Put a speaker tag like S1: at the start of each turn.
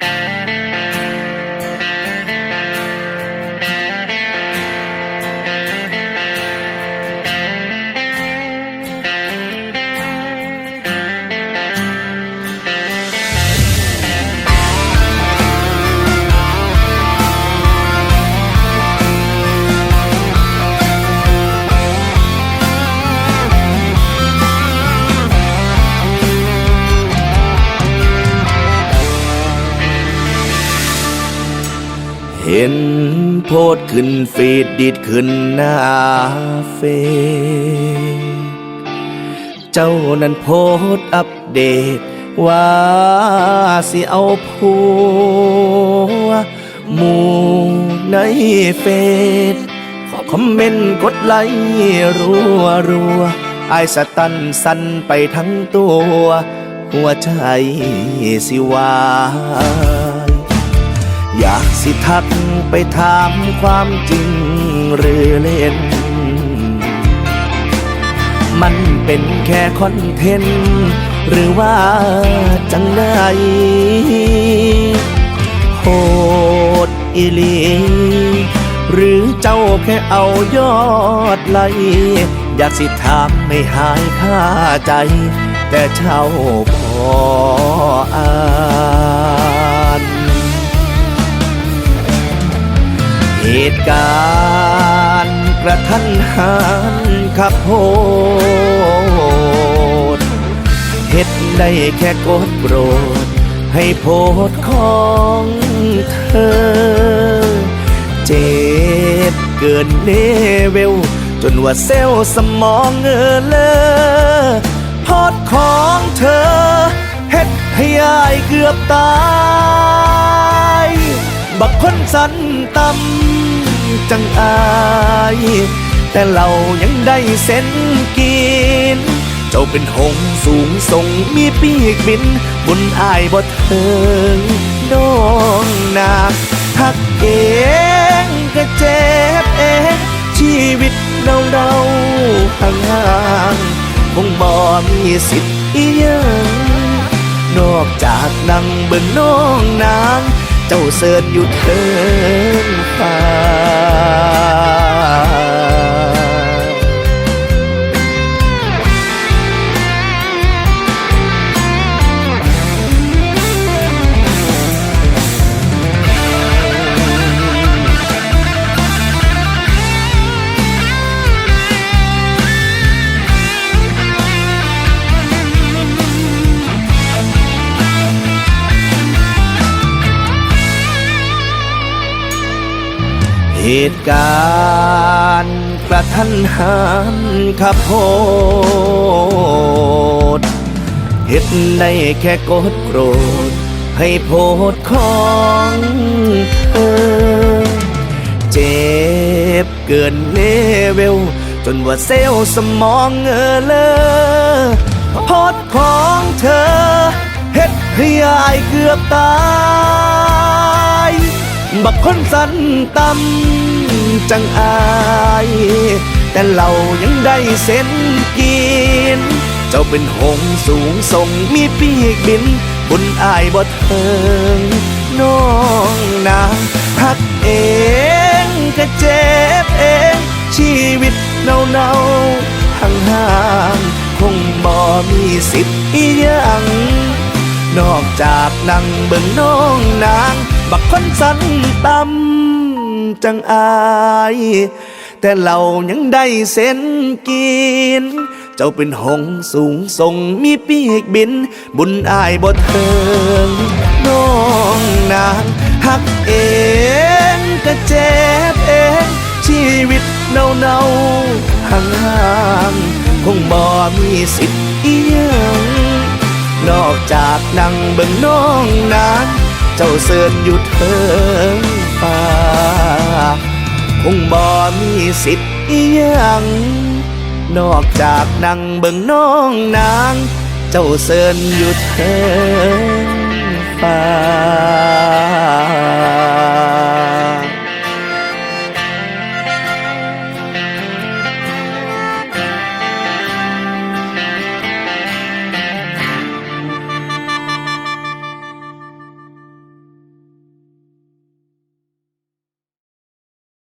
S1: Thank you. เห็นโพดขึ้นฟีดดีดขึ้นหน้าเฟเจ้านั้นโพสอัปเดต ว่าสิเอาผัวหมู่ในเฟซขอคอมเมนต์กดไลค์รัวรัวไอสตันสันไปทั้งตัว หัวใจสิวา อยากสิทักไปถามความจริงหรือเล่น มันเป็นแค่คอนเทนต์ หรือว่าจังไดโหดอีลี หรือเจ้าแค่เอายอดไลอยากสิถามไม่หายค่าใจ แต่เจ้าพออา ตุการณ์กระทันหันขับโหดเหตุได้แค่กดโปรดให้โพสต์ของเธอ เจ็บเกินเลเวล จนว่าเซลล์สมองเออเลอโพสต์ของเธอ เฮ็ดให้อายเกือบตาย บักคนสันตำจังอาย แต่เรายังได้เส้นกิน เจ้าเป็นหงส์สูงส่งมีปีกบินบุญอายบ่เทิงน้องนาหักเองก็เจ็บเอง ชีวิตเราเราห่างห่างคงบ่มีสิทธิ์อีหยังนอกจากนั่งเบิ่งน้องนาง เจ้าเสิร์นอยู่เทิงฟ้า เหตุการณ์กระทันหันขับโหดเหตุได้แค่กดโกรธ ให้โพสต์ของเธอเจ็บเกินเลเวล จนว่าเซลล์สมองเออเลอโพสต์ของเธอ เฮ็ดให้อายเกือบตาย บักคนสันตำจังอาย แต่เรายังได้เส้นกิน เจ้าเป็นหงส์สูงส่งมีปีกบิน บุญอายบ่เทิงน้องนางหักเองก็เจ็บเอง ชีวิตเนาเนาๆห่างห่างคงบ่มีสิทธิ์อีหยังนอกจากนั่งเบิ่งน้องนาง บักคนสันตำจังอาย แต่เรายังได้เส้นกิน เจ้าเป็นหงส์สูงส่งมีปีกบิน บุญอายบ่เทิงน้องนางหักเองก็เจ็บเอง ชีวิตเนาเนาห่างห่างคงบ่มีสิทธิ์อียังนอกจากนั่งเบิ่งน้องนาง เจ้าเสิร์นอยู่เธอป่าคงบ่มีสิทธิ์ยังนอกจากนั่งเบิ่งน้องนาง เจ้าเสิร์นอยู่เธอป่า